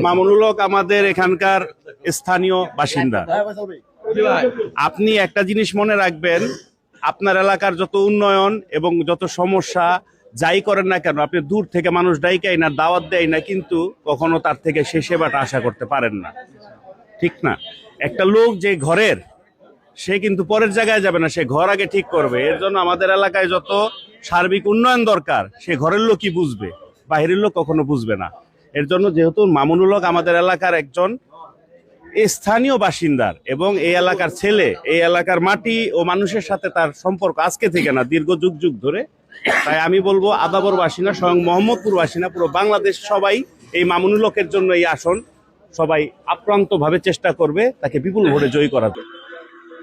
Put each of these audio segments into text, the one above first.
মামুনুল হক আমাদের এখানকার স্থানীয় বাসিন্দা। আপনি একটা জিনিস মনে রাখবেন আপনার এলাকার যত উন্নয়ন এবং যত সমস্যা যাই করেন না কেন আপনি দূর থেকে মানুষ ডাইকাই না দাওয়াত দেয় না কিন্তু কখনো তার থেকে সে সেবাটা আশা করতে পারেন না। ঠিক না? একটা লোক যে ঘরের সে কিন্তু পরের জায়গায় যাবে না সে ঘর আগে ঠিক করবে। এর জন্য আমাদের এলাকায় যত সার্বিক উন্নয়ন দরকার সে ঘরের লোকই বুঝবে বাহিরের লোক কখনো বুঝবে না। এর জন্য যেহেতু মামুনুল হক আমাদের এলাকার একজন স্থানীয় বাসিন্দার এবং এই এলাকার ছেলে এই এলাকার মাটি ও মানুষের সাথে তার সম্পর্ক আজকে থেকে না দীর্ঘ যুগ যুগ ধরে। তাই আমি বলব আদাবর বাসিনা স্বয়ং মোহাম্মদপুর বাসিনা পুরো বাংলাদেশ সবাই এই মামুনুল হকের জন্য এই আসন সবাই আপ্রান্ত ভাবে চেষ্টা করবে তাকে বিপুল ভোটে জয়ী করাতে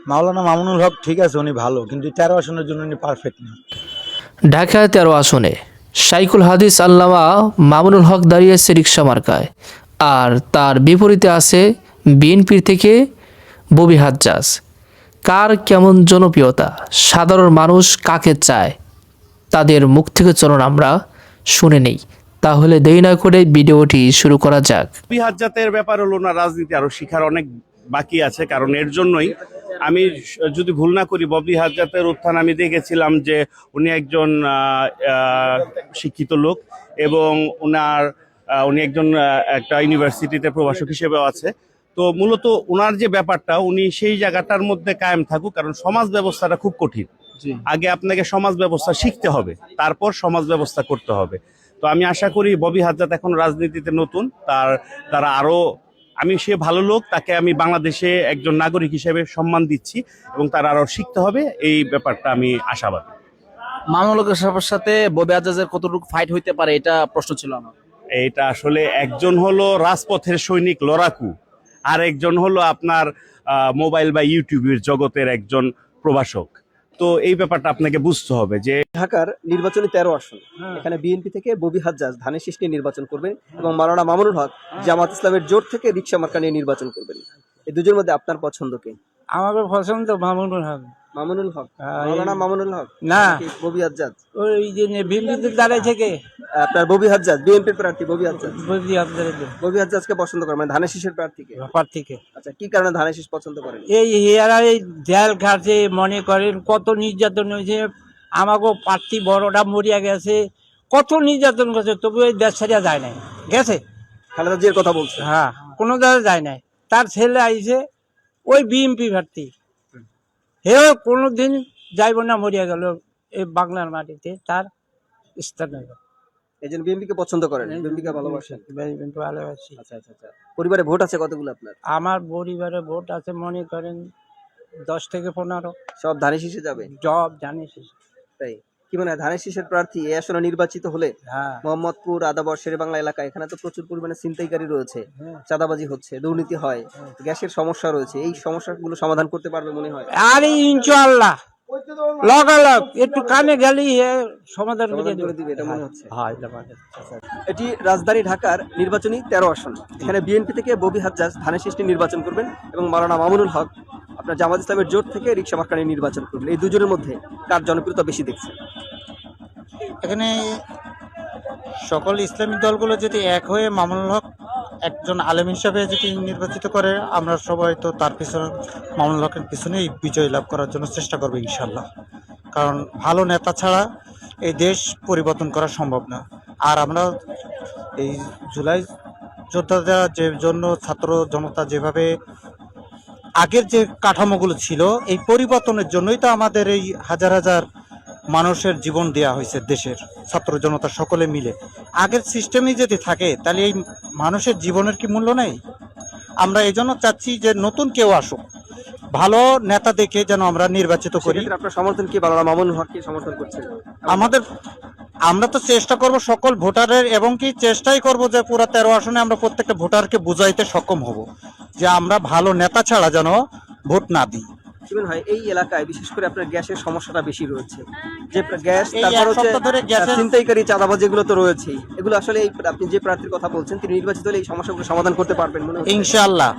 মাওলানা মামুনুল হক ঠিক আছে উনি ভালো কিন্তু তেরো আসনের জন্য উনি পারফেক্ট না। ঢাকা তেরো আসনে। সাইকুল হাদিস আল্লামা মামুনুল হক দাঁড়িয়েছে রিক্সা মার্কায়। আর তার বিপরীতে আছে বিএনপির থেকে ববি হাজ্জাজ। কার কেমন জনপ্রিয়তা? সাধারণ মানুষ কাকে চায়? তাদের মুখ থেকে চলুন আমরা শুনে নেই। তাহলে দেরি না করে ভিডিওটি শুরু করা যাক। বিহাজ্জাতের ব্যাপার হলো না, রাজনীতি আরও শিখার অনেক বাকি আছে, কারণ এর জন্যই আমি যদি ভুল না করি ববি হাজ্জাতের উত্থান আমি দেখেছিলাম যে উনি একজন শিক্ষিত লোক এবং ওনার উনি একজন একটা ইউনিভার্সিটিতে প্রভাষক হিসেবেও আছে। তো মূলত ওনার যে ব্যাপারটা উনি সেই জায়গাটার মধ্যে কায়েম থাকুক কারণ সমাজ ব্যবস্থাটা খুব কঠিন। আগে আপনাকে সমাজ ব্যবস্থা শিখতে হবে তারপর সমাজ ব্যবস্থা করতে হবে। তো আমি আশা করি ববি হাজরাত এখন রাজনীতিতে নতুন তার তারা আরও আমি সে ভালো লোক তাকে আমি বাংলাদেশে একজন নাগরিক হিসেবে সম্মান দিচ্ছি এবং তার আরও শিখতে হবে। এই ব্যাপারটা আমি আশাবাদী। মামুনুল হকের সবার সাথে ববি আজাজের কতটুকু ফাইট হইতে পারে এটা প্রশ্ন ছিল আমার। এটা আসলে একজন হলো রাজপথের সৈনিক লড়াকু আর একজন হলো আপনার মোবাইল বা ইউটিউবের জগতের একজন প্রভাষক। তো এই ব্যাপারটা আপনাকে বুঝতে হবে যে ঢাকার নির্বাচনী তেরো আসন এখানে বিএনপি থেকে ববি হাজ্জাজ ধানের শীষ নিয়ে নির্বাচন করবেন এবং মারানা মামুনুল হক জামাত ইসলামের জোট থেকে রিক্সা মার্কা নিয়ে নির্বাচন করবেন। এই দুজনের মধ্যে আপনার পছন্দ কে? আমাকে পছন্দ মামুনুল হক। মামুনুল হক। মাওলানা মামুনুল হক। না। ববি হাজ্জাজ ওই যে দাঁড়ায় থেকে? আপনার ববি হাজ্জাজ বিএনপির প্রার্থী ববি হাজ্জাজ ববি ববি হাজ্জাজকে পছন্দ মানে ধানের শীষের প্রার্থীকে? ব্যাপার থেকে আচ্ছা কি কারণে ধানের শীষ পছন্দ করেন? এই হেয়ারা এই জেল মনে করেন কত নির্যাতন হয়েছে। আমাকেও প্রার্থী বড়টা মরিয়া গেছে। কত নির্যাতন করেছে তবু এই দেশ ছাড়িয়া যায় নাই। গেছে? খালেদা জিয়ার কথা বলছে। হ্যাঁ কোনো জায়গায় যায় নাই। তার ছেলে আইছে ওই বিএমপি প্রার্থী। হেও কোনোদিন যাইব না মরিয়া গেল এই বাংলার মাটিতে তার স্থান হলো। এই জন্য বিএনপি কে পছন্দ করেন বিএনপি কে ভালোবাসেন? বিএনপি ভালোবাসি। আচ্ছা আচ্ছা আচ্ছা। পরিবারে ভোট আছে কতগুলো আপনার? আমার পরিবারে ভোট আছে মনে করেন দশ থেকে পনেরো। সব ধানে শেষে যাবে? জব শেষে। তাই? কি মানে হয়, ধানের শীষের প্রার্থী এই আসনে নির্বাচিত হলে হ্যাঁ। মোহাম্মদপুর আদাবর শেরে বাংলা এলাকা এখানে তো প্রচুর পরিমাণে ছিনতাইকারী রয়েছে হ্যাঁ। চাঁদাবাজি হচ্ছে দুর্নীতি হয় গ্যাসের সমস্যা রয়েছে এই সমস্যাগুলো সমাধান করতে পারবে মনে হয়? আরে ইনশাল্লাহ লগালগ একটু কানে গেলেই সমাধান করে দিবে। দিবে এটা মনে হচ্ছে। হ্যাঁ এটা এটি রাজধানী ঢাকার নির্বাচনী তেরো আসন। এখানে বিএনপি থেকে ববি হাজ্জাজ ধানের শীষটি নির্বাচন করবেন এবং মাওলানা মামুনুল হক আপনার জামাত ইসলামের জোট থেকে রিক্সা মার্কানি নির্বাচন করবেন এই দুজনের মধ্যে কার জনপ্রিয়তা বেশি দেখছে এখানে সকল ইসলামী দলগুলো যদি এক হয়ে মামুনুল হক একজন আলেম হিসাবে যদি নির্বাচিত করে, আমরা সবাই তো তার পিছনে মামুনুল হকের পিছনেই বিজয় লাভ করার জন্য চেষ্টা করব ইনশাল্লাহ কারণ ভালো নেতা ছাড়া এই দেশ পরিবর্তন করা সম্ভব না। আর আমরা এই জুলাই যোদ্ধাদের যে জন্য ছাত্র জনতা যেভাবে আগের যে কাঠামোগুলো ছিল এই পরিবর্তনের জন্যই তো আমাদের এই হাজার হাজার মানুষের জীবন দেয়া হয়েছে দেশের ছাত্র জনতা সকলে মিলে। আগের সিস্টেমই যদি থাকে তাহলে এই মানুষের জীবনের কি মূল্য নেই? আমরা এই জন্য চাচ্ছি যে নতুন কেউ আসুক। ভালো নেতা দেখে যেন আমরা নির্বাচিত করি। আপনার সমর্থন কি হককে সমর্থন করছেন আমাদের আমরা তো চেষ্টা করব সকল ভোটারের এবং কি চেষ্টাই করব যে পুরো তেরো আসনে আমরা প্রত্যেকটা ভোটারকে বুঝাইতে সক্ষম হব। যে আমরা ভালো নেতা ছাড়া যেন ভোট না দিই। কি মনে এই এলাকায় বিশেষ করে আপনার গ্যাসের সমস্যাটা বেশি রয়েছে। যে গ্যাস এই তারপর হচ্ছে ছিনতাইকারী চাঁদাবাজি এগুলো তো রয়েছেই। এগুলো আসলে আপনি যে প্রার্থীর কথা বলছেন তিনি নির্বাচিত হলে এই সমস্যাগুলো সমাধান করতে পারবেন মনে হচ্ছে। ইনশাআল্লাহ।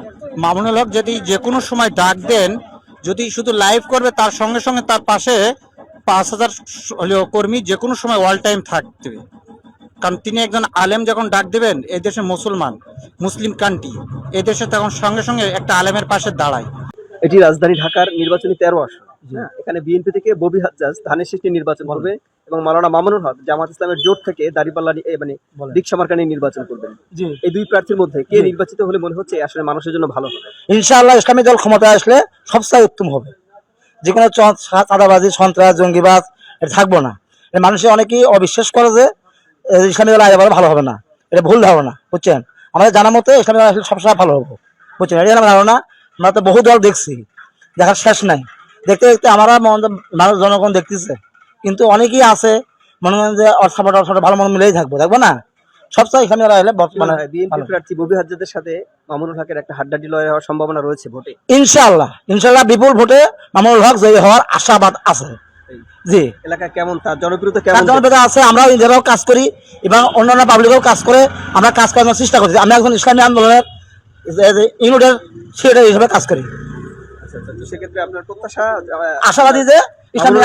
মামুনুল হক যদি যে কোনো সময় ডাক দেন যদি শুধু লাইভ করবে তার সঙ্গে সঙ্গে তার পাশে পাঁচ হাজার কর্মী যে কোনো সময় অল টাইম থাকবে। কারণ তিনি একজন আলেম যখন ডাক দেবেন এই দেশে মুসলমান মুসলিম কান্ট্রি এই দেশে তখন সঙ্গে সঙ্গে একটা আলেমের পাশে দাঁড়ায়। এটি রাজধানী ঢাকার নির্বাচনী তেরো আসন হ্যাঁ, এখানে বিএনপি থেকে ববি হাজ্জাজ ধানের সৃষ্টি নির্বাচন করবে এবং মাওলানা মামুনুল হক জামাত ইসলামের জোট থেকে দাড়িপাল্লা মানে রিক্সা মার্কানি নির্বাচন করবেন। এই দুই প্রার্থীর মধ্যে কে নির্বাচিত হলে মনে হচ্ছে আসলে মানুষের জন্য ভালো হবে? ইনশাআল্লাহ ইসলামী দল ক্ষমতায় আসলে সবচেয়ে উত্তম হবে। যে কোনো চাঁদাবাজি সন্ত্রাস জঙ্গিবাজ এটা থাকব না। মানুষের অনেকেই অবিশ্বাস করে যে ইসলামী দল আগে ভালো হবে না। এটা ভুল ধারণা বুঝছেন? আমাদের জানা মতে ইসলামী দল আসলে সবসময় ভালো হবে বুঝছেন? এটা আমার ধারণা। আমরা তো বহু দল দেখছি দেখার শেষ নাই। দেখতে দেখতে আমরা মন- মানুষ জনগণ দেখতেছে। কিন্তু অনেকেই আছে মনে করেন যে অর্থাৎ অর্থাৎ ভালো মন মিলেই থাকব দেখব না? ইসলামী দল আসলে বর্তমানে বিএনপি প্রার্থী ববি হাজ্জাদের সাথে মামুনুল হকের একটা হাড্ডাডি লড়াই হওয়ার সম্ভাবনা রয়েছে ভোটে। ইনশাআল্লাহ ইনশাআল্লাহ বিপুল ভোটে মামুনুল হক জয়ী হওয়ার আশাবাদ আছে। জি। এলাকা কেমন? তার জনপ্রিয়তা কেমন? জনপ্রিয়তা আছে আমরা নিজেরাও কাজ করি এবং অন্যান্য পাবলিকও কাজ করে আমরা কাজ করানোর চেষ্টা করছি। আমি একজন ইসলামী আন্দোলনের ইউনিটের হিসেবে কাজ করি। আচ্ছা, আচ্ছা, তো সেক্ষেত্রে আপনার প্রত্যাশা আশাবাদী যে ইসলামী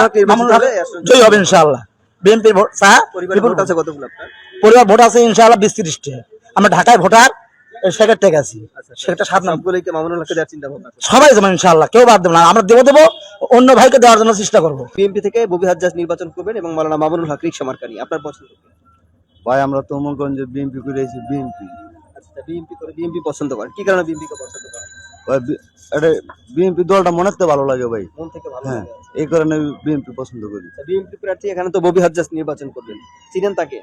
জয়ী হবে ইনশাআল্লাহ। বিএনপির ভোট চা ভোট আছে কতগুলো পরিবার ভোট আছে ইনশাআল্লাহ বিশ তিরিশটি। আমরা ঢাকায় ভোটার সেক্রেটারি আছি। সেক্রেটারি সাত নাম মামুনুল হককে দেওয়ার চিন্তা ভাবনা সবাই যেমন ইনশাআল্লাহ কেউ বাদ দেবো না। আমরা দেবো দেবো অন্য ভাইকে দেওয়ার জন্য চেষ্টা করব। বিএনপি থেকে ববি হাজ্জাজ নির্বাচন করবেন এবং মাওলানা মামুনুল হক মার্কানি আপনার পছন্দ ভাই আমরা তো মনে করেন যে বিএনপি করে এসেছি বিএনপি। আচ্ছা বিএনপি করে বিএনপি পছন্দ করেন কি কারণে বিএনপি কে পছন্দ করেন ভাই বি- এটা বিএনপি দলটা মনে ভালো লাগে ভাই। মন থেকে ভালো হ্যাঁ এই কারণে বিএনপি পছন্দ করি। বিএনপি প্রার্থী এখানে তো ববি হাজ্জাজ নির্বাচন করবেন। চিনেন তাকে?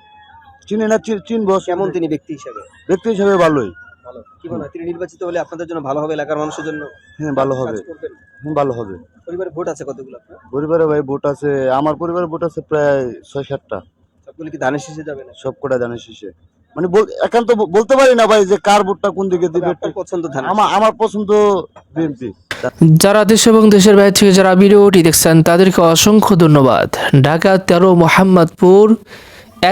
চিনি না চি- চিনবো। কেমন তিনি ব্যক্তি হিসেবে? ব্যক্তি হিসেবে ভালোই। ভালো। কি মনে হয় তিনি নির্বাচিত হলে আপনাদের জন্য ভালো হবে এলাকার মানুষের জন্য? হ্যাঁ ভালো হবে। কাজ করবেন। হ্যাঁ ভালো হবে। পরিবারে ভোট আছে কতগুলো আপনার? পরিবারে ভাই ভোট আছে আমার পরিবারে ভোট আছে প্রায় ছয় সাতটা সবগুলো কি ধানের শীষে যাবে না সব কটা শেষে। মানে একান্ত বলতে পারি না ভাই যে কার ভোটটা কোন দিকে দিবে। পছন্দ ধান আমার আমার পছন্দ বিএনপি। যারা দেশ এবং দেশের বাইরে থেকে যারা ভিডিওটি দেখছেন তাদেরকে অসংখ্য ধন্যবাদ। ঢাকা তেরো মোহাম্মদপুর।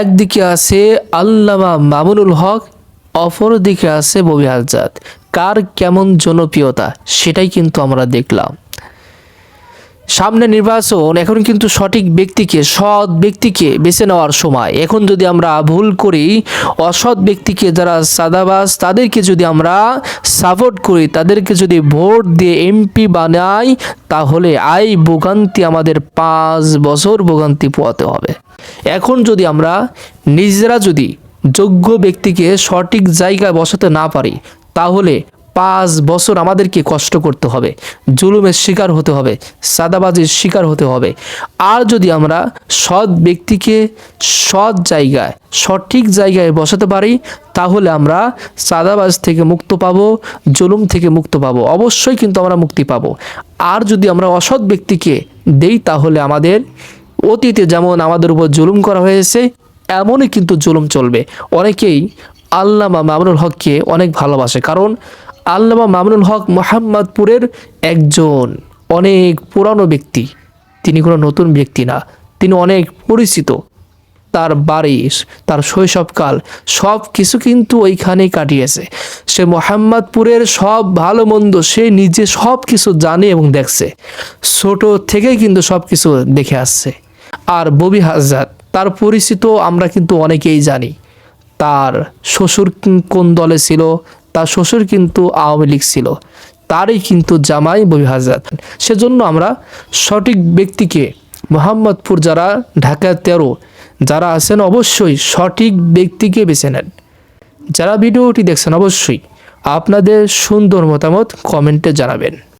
একদিকে আছে আল্লামা মামুনুল হক অপর দিকে আছে ববি আজাদ কার কেমন জনপ্রিয়তা, সেটাই কিন্তু আমরা দেখলাম। সামনে নির্বাচন, এখন কিন্তু সঠিক ব্যক্তিকে, সৎ ব্যক্তিকে বেছে নেওয়ার সময়। এখন যদি আমরা ভুল করি, অসৎ ব্যক্তিকে যারা সাদাবাস তাদেরকে যদি আমরা সাপোর্ট করি, তাদেরকে যদি ভোট দিয়ে এমপি বানাই, তাহলে আই ভোগান্তি আমাদের পাঁচ বছর ভোগান্তি পোয়াতে হবে। এখন যদি আমরা নিজেরা যদি যোগ্য ব্যক্তিকে সঠিক জায়গায় বসাতে না পারি, তাহলে পাঁচ বছর আমাদেরকে কষ্ট করতে হবে, জুলুমের শিকার হতে হবে, সাদাবাজির শিকার হতে হবে। আর যদি আমরা সৎ ব্যক্তিকে সৎ জায়গায়, সঠিক জায়গায় বসাতে পারি, তাহলে আমরা সাদাবাজ থেকে মুক্ত পাবো, জুলুম থেকে মুক্ত পাবো, অবশ্যই কিন্তু আমরা মুক্তি পাবো। আর যদি আমরা অসৎ ব্যক্তিকে দেই, তাহলে আমাদের অতীতে যেমন আমাদের উপর জুলুম করা হয়েছে এমনই কিন্তু জুলুম চলবে। অনেকেই আল্লামা মামুনুল হককে অনেক ভালোবাসে, কারণ আল্লামা মামুনুল হক মোহাম্মদপুরের একজন অনেক পুরানো ব্যক্তি। তিনি কোনো নতুন ব্যক্তি না, তিনি অনেক পরিচিত। তার বাড়ি, তার শৈশবকাল সব কিছু কিন্তু ওইখানেই কাটিয়েছে। সে মোহাম্মদপুরের সব ভালো মন্দ সে নিজে সব কিছু জানে এবং দেখছে। ছোট থেকেই কিন্তু সব কিছু দেখে আসছে। আর ববি হাজার তার পরিচিত আমরা কিন্তু অনেকেই জানি। তার শ্বশুর কোন দলে ছিল? তার শ্বশুর কিন্তু আওয়ামী লীগ ছিল। তারই কিন্তু জামাই ববি হাজার সেজন্য আমরা সঠিক ব্যক্তিকে মোহাম্মদপুর যারা ঢাকা তেরো, যারা আছেন অবশ্যই সঠিক ব্যক্তিকে বেছে নেন। যারা ভিডিওটি দেখছেন অবশ্যই আপনাদের সুন্দর মতামত কমেন্টে জানাবেন।